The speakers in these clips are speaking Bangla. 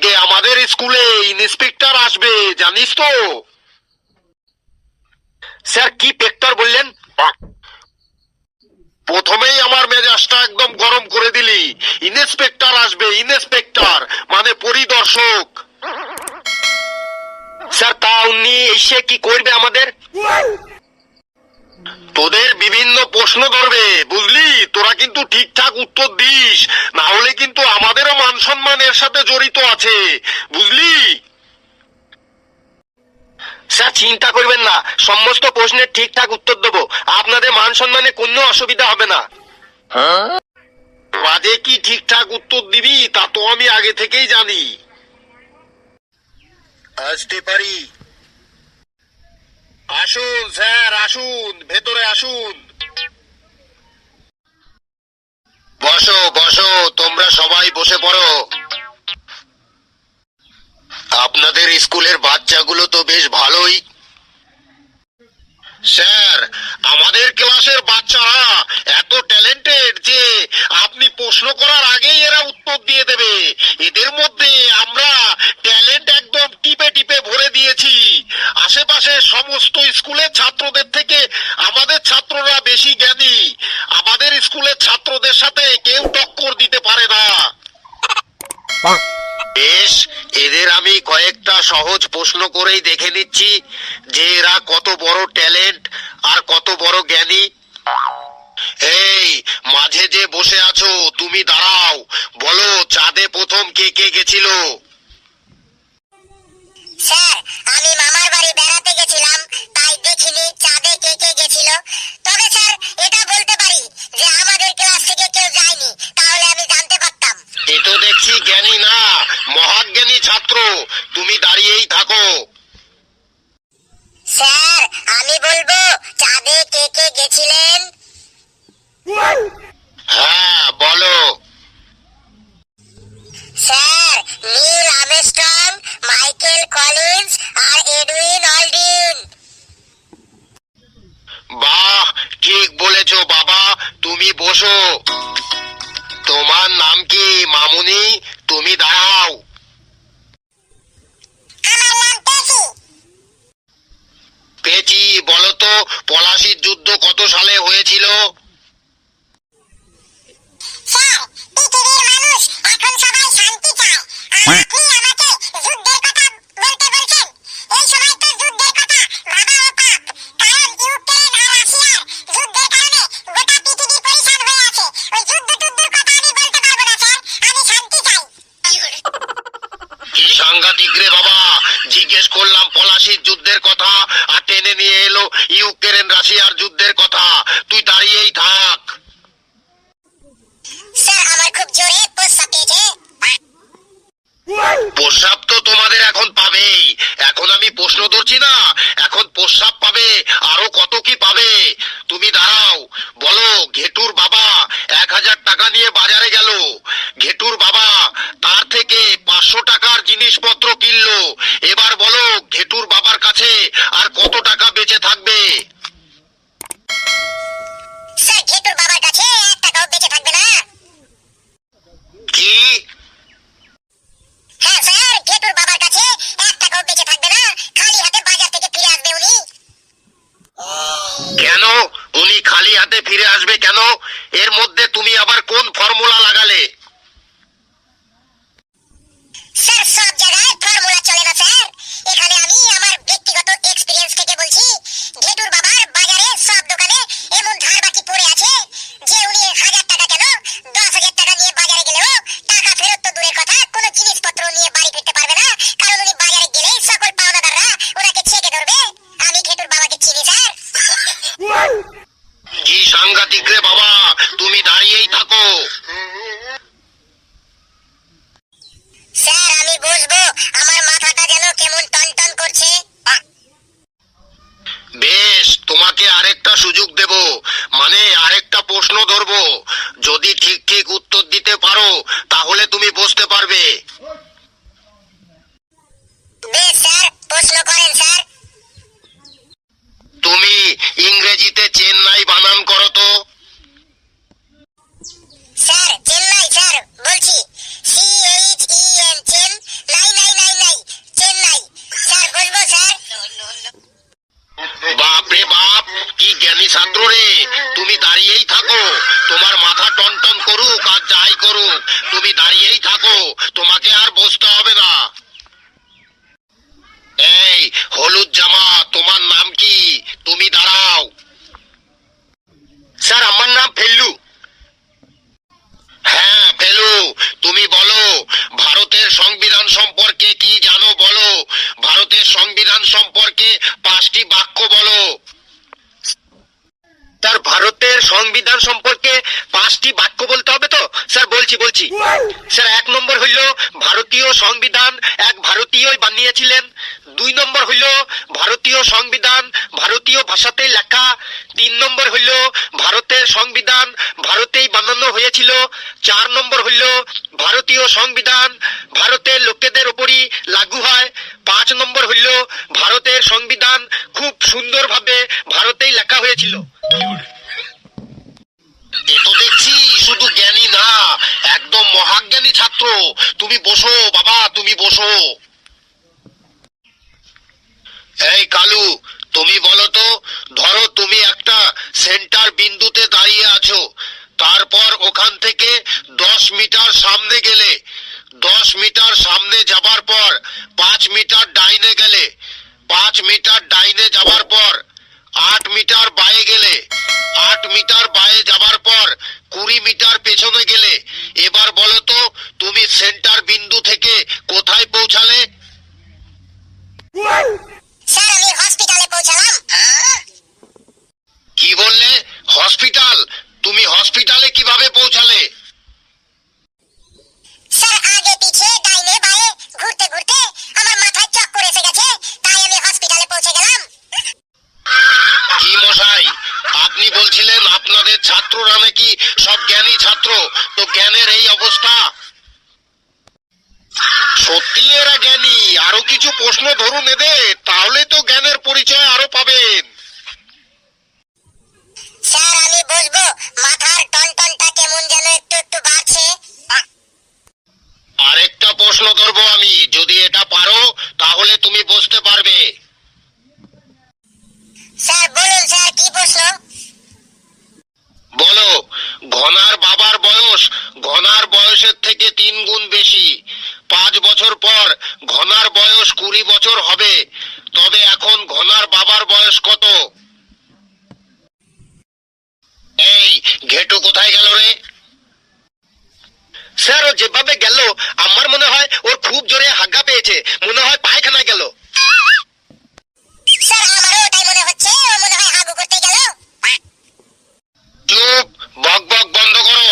আজকে আমাদের স্কুলে ইন্সপেক্টর আসবে, জানিস তো? স্যার, কি পেক্টর বললেন? প্রথমেই আমার মেজাজটা একদম গরম করে দিলি। ইন্সপেক্টর আসবে, ইন্সপেক্টর মানে পরিদর্শক। স্যার, তা উনি এসে কি করবে আমাদের? তোদের বিভিন্ন প্রশ্ন ধরবে বুঝলি? তোরা কিন্তু ঠিকঠাক উত্তর দিস, না হলে কিন্তু আমাদেরও মান সম্মানের সাথে জড়িত আছে, বুঝলি? স্যার, চিন্তা করবেন না, সমস্ত প্রশ্নের ঠিকঠাক উত্তর দেবো। আপনাদের মান সম্মানে কোনো অসুবিধা হবে না। বাজে কি ঠিকঠাক উত্তর দিবি, তা তো আমি আগে থেকেই জানি। আসতে পারি আসুন, স্যার, আসুন, ভেতরে আসুন। বসো বসো, তোমরা সবাই বসে পড়ো। আপনাদের স্কুলের বাচ্চাগুলো তো বেশ ভালোই। স্যার, আমাদের ক্লাসের বাচ্চারা এত ট্যালেন্টেড যে আপনি প্রশ্ন করার আগেই এরা উত্তর দিয়ে দেবে। এদের মধ্যে আমরা ট্যালেন্ট একদম টিপে টিপে ভরে দিয়েছি আশেপাশে সমস্ত স্কুলের ছাত্রদের থেকে আমাদের ছাত্ররা বেশি জ্ঞানী আমাদের স্কুলের ছাত্রদের সাথে কেউ টক্কর দিতে পারে না বেশ এদের আমি কয়েকটা সহজ প্রশ্ন করেই দেখে নিচ্ছি যে এরা কত বড় ট্যালেন্ট আর কত বড় জ্ঞানী। এই মাঝে যে বসে আছো তুমি দাঁড়াও। বলো চাঁদে প্রথম কে কে গেছিল? স্যার আমি মামার বাড়ি বেড়াতে গেছিলাম তাই দেখিনি চাঁদে কে কে গেছিল। তবে স্যার এটা বলতে পারি যে আমাদের ক্লাস থেকে কেউ যায়নি তাহলে আমি জানতে পারতাম। এ তো দেখছি জ্ঞানী না ছাত্র তুমি দাঁড়িয়েই থাকো। স্যার আমি বলব চাঁদে কে কে গেছিলেন? হ্যাঁ বলো। Sir Neil Armstrong Michael Collins আর এডউইন অলডিন। বাহ ঠিক বলেছ বাবা তুমি বসো। তোমার নাম কি মামুনি? তুমি দাঁড়াও আমার নাম পেশি পেচি বলতো তো পলাশির যুদ্ধ কত সালে হয়েছিল? স্যার পৃথিবীর মানুষ এখন সবাই শান্তি চায়। আর এখন পাবেই। এখন আমি প্রশ্ন ধরছি না এখন প্রস্রাব পাবে। ছাত্র রে তুমি দাঁড়িয়েই থাকো সংবিধান সম্পর্কে পাঁচটি বাক্য বলতে হবে তো? স্যার, বলছি বলছি। স্যার, এক নম্বর হইল, ভারতীয় সংবিধান এক ভারতীয়ই বানিয়েছিলেন। দুই নম্বর হইল, ভারতীয় সংবিধান ভারতীয় ভাষাতে লেখা। তিন নম্বর হইল, ভারতের সংবিধান ভারতেই বানানো হয়েছিল। চার নম্বর হইল, ভারতীয় সংবিধান ভারতের লোকেদের ওপরই লাগু হয়। পাঁচ নম্বর হইল, ভারতের সংবিধান খুব সুন্দরভাবে ভারতেই লেখা হয়েছিল। এ তো দেখছি, শুধু জ্ঞানী না, একদম মহাজ্ঞানী ছাত্র। তুমি বসো, বাবা, তুমি বসো। এই কালু, তুমি বলো তো, ধরো তুমি একটা সেন্টার বিন্দুতে দাঁড়িয়ে আছো, তারপর ওখান থেকে দশ মিটার সামনে গেলে, দশ মিটার সামনে যাবার পর পাঁচ মিটার ডাইনে গেলে, পাঁচ মিটার ডাইনে যাবার পর আট মিটার বাইরে গেলে আট মিটার বাইরে যাবার পর কুড়ি মিটার পেছনে গেলে এবার বলো তো তুমি সেন্টার বিন্দু থেকে কোথায় পৌঁছালে স্যার আমি হসপিটালে পৌঁছালাম কি বললে হসপিটাল তুমি হসপিটালে কীভাবে পৌঁছালে স্যার আগে পিছে ডাইনে বায়ে ঘুরতে ঘুরতে আমার মাথায় চক্কর এসে গেছে তাই আমি হসপিটালে পৌঁছে গেলাম কি মশাই আপনি বলছিলেন আপনাদের ছাত্ররা নাকি সব ছাত্র তো জ্ঞানের এই অবস্থা। সত্যি এরা জ্ঞানী। আরও কিছু প্রশ্ন ধরুন এদের, তাহলে তো জ্ঞানের পরিচয় আরও পাবেন স্যার আমি বসবো মাথার টনটনটা কেমন যেন একটু একটু বাড়ছে আরেকটা প্রশ্ন ধরবো আমি যদি এটা পারো তাহলে তুমি বুঝতে পারবে স্যার বলুন স্যার কি প্রশ্ন বলো ঘনার বাবার বয়স ঘনার বয়সের থেকে তিন গুণ বেশি পাঁচ বছর পর ঘনার বয়স কুড়ি বছর হবে তবে এখন ঘনার বাবার বয়স কত? এই ঘেটু কোথায় গেল রে? স্যার ও যেভাবে গেল আমার মনে হয় ওর খুব জোরে হাগা পেয়েছে। মনে হয় পায়খানা গেল। স্যার আমারও ওটাই মনে হচ্ছে। ও মনে হয় হাগু করতে গেল। চুপ বক বক বন্ধ করো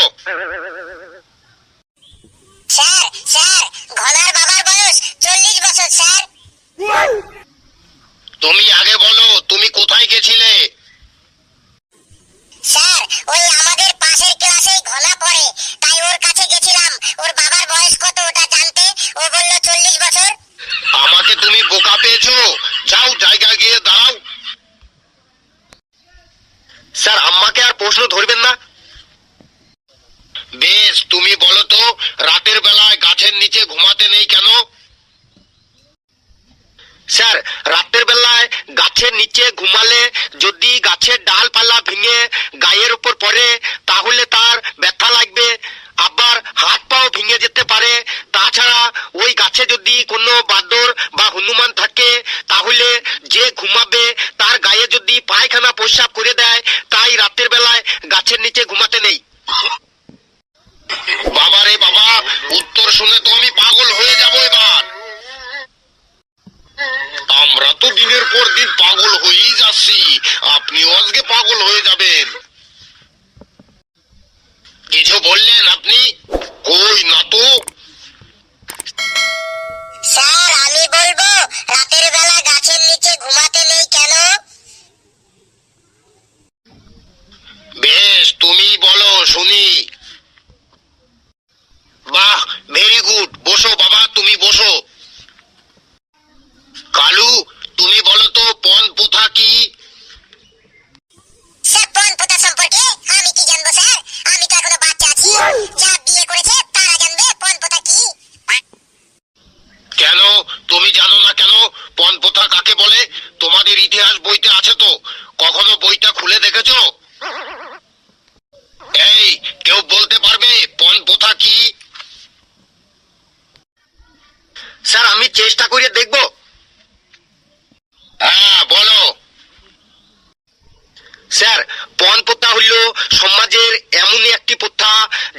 স্যার স্যার ঘনার বাবার বয়স চল্লিশ বছর স্যার তুমি আগে বলো তুমি কোথায় গেছিলে স্যার ওই আমাদের পাশের ক্লাসেই ঘনা পড়ে তাই ওর কাছে গেছিলাম ওর বাবার বয়স কত ওটা জানতে ও বলল চল্লিশ বছর আমাকে তুমি বোকা পেয়েছ যাও জায়গা গিয়ে দাঁড়াও স্যার আম্মাকে আর প্রশ্ন ধরবেন না। বেশ, তুমি বলো তো, রাতের বেলায় গাছের নিচে ঘুমাতে নেই কেন? স্যার, রাতের বেলায় গাছের নিচে ঘুমালে যদি গাছের ডালপালা ভেঙে গায়ের উপর পড়ে, তাহলে তার ব্যথা লাগবে। আবার হাত পাও ভেঙে যেতে পারে। তাছাড়া ওই গাছে যদি কোনো বাদর বা হনুমান থাকে, তাহলে যে ঘুমাবে তার গায়ে যদি পায়খানা প্রস্রাব করে দেয়, তাই রাতের বেলায় গাছের নিচে ঘুমাতে নেই। বাবা রে বাবা, উত্তর শুনে তো আমি পাগল হয়ে যাব এবার। আমরা তো দিনের পর দিন পাগল হয়েই যাচ্ছি। আপনিও আজকে পাগল হয়ে যাবেন কিছু বললেন আপনি কই না তো স্যার আমি বলব রাতের বেলা গাছের নিচে ঘুমাতে নেই কেন বেশ তুমি বলো শুনি বাহ ভেরি গুড বসো বাবা তুমি বসো। কালু তুমি বলো তো পণ প্রথা কি? স্যার পণ প্রথা সম্পর্কে আমি কি জানব স্যার? আমি তো এখনও বাচ্চা আছি। যা বিয়ে করেছে তারা জানবে পণ প্রথা কি। কেন? তুমি জানো না কেন? পণ প্রথা কাকে বলে? তোমাদের ইতিহাস বইতে আছে তো। কখনো বইটা খুলে দেখেছ? এই কেউ বলতে পারবে পণ প্রথা কি? স্যার, আমি চেষ্টা করে দেখব। হ্যাঁ বলো। স্যার পণ প্রথা হইল সমাজের এমনই একটি প্রথা,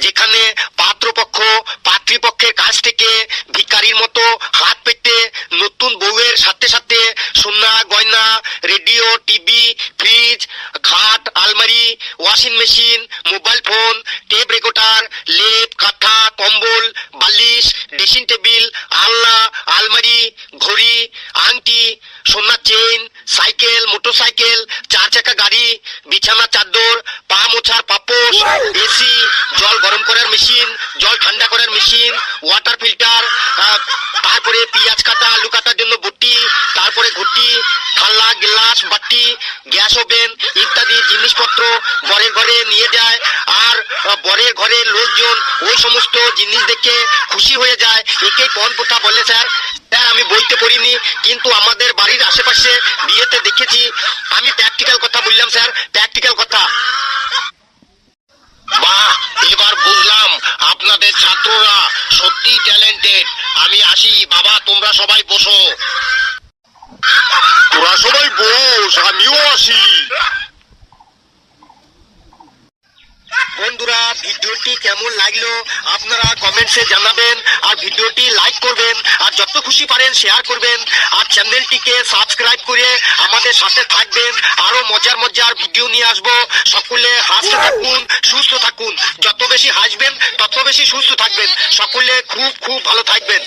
যেখানে পাত্রপক্ষ পাত্রীপক্ষের কাছ থেকে ভিকারির মতো হাত রেডিও, টিভি, ফ্রিজ, খাট, আলমারি, washing machine, mobile phone, tape recorder, লেপ, কাঁথা, কম্বল, বালিশ, ড্রেসিং টেবিল, আলনা, আলমারি, ঘড়ি, আংটি সোনার চেইন, সাইকেল, মোটরসাইকেল, চার চাকা গাড়ি, বিছানা, চাদর, পা মোছার পাপোশ, এসি, জল গরম করার মেশিন, জল ঠান্ডা করার মেশিন, ওয়াটার ফিল্টার তারপরে পেঁয়াজ ঘরে নিয়ে যায় আর বরের ঘরের লোকজন ওই সমস্ত জিনিস দেখে খুশি হয়ে যায়। একেই পণ প্রথা বলে, স্যার স্যার, আমি বইতে পড়িনি, কিন্তু আমাদের বাড়ির আশেপাশে বিয়েতে দেখেছি। আমি প্র্যাকটিক্যাল কথা বললাম, স্যার প্র্যাকটিক্যাল কথা। বাহ, এবার বুঝলাম, আপনাদের ছাত্ররা সত্যি ট্যালেন্টেড আমি আসি, বাবা, তোমরা সবাই বসো। তোরা সবাই বস, আমিও আসি। বন্ধুরা, ভিডিওটি কেমন লাগল আপনারা কমেন্টসে জানাবেন আর ভিডিওটি লাইক করবেন আর যত খুশি পারেন শেয়ার করবেন আর চ্যানেলটিকে সাবস্ক্রাইব করে আমাদের সাথে থাকবেন। আরও মজার মজার ভিডিও নিয়ে আসব। সকলে হাসতে থাকুন, সুস্থ থাকুন। যত বেশি হাসবেন, তত বেশি সুস্থ থাকবেন। সকলে খুব খুব ভালো থাকবেন।